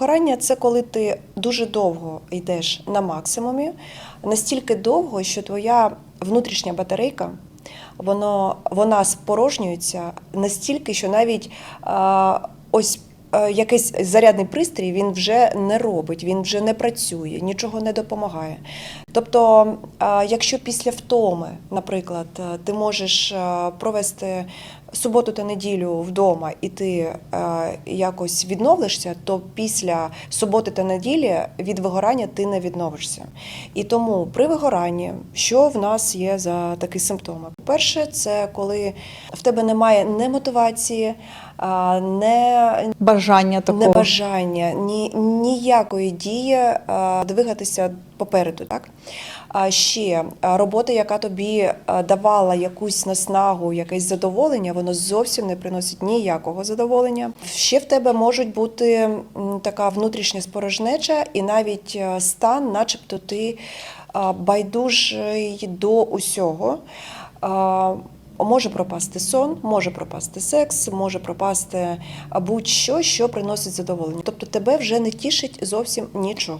Вигорання це коли ти дуже довго йдеш на максимумі, настільки довго, що твоя внутрішня батарейка. Воно, вона спорожнюється настільки, що навіть а, ось е, якийсь зарядний пристрій він вже не робить, він вже не працює, нічого не допомагає. Тобто, якщо після втоми, наприклад, е, ти можеш е, провести суботу та неділю вдома і ти е, якось відновишся, то після суботи та неділі від вигорання ти не відновишся. І тому при вигоранні, що в нас є за такі симптоми? Перше, це коли в тебе немає не мотивації, не Бажання такого. небажання, ні, ніякої дії двигатися попереду. Так? А ще робота, яка тобі давала якусь наснагу, якесь задоволення, воно зовсім не приносить ніякого задоволення. Ще в тебе можуть бути така внутрішня спорожнеча і навіть стан, начебто ти байдужий до усього. Може пропасти сон, може пропасти секс, може пропасти будь-що, що приносить задоволення. Тобто тебе вже не тішить зовсім нічого.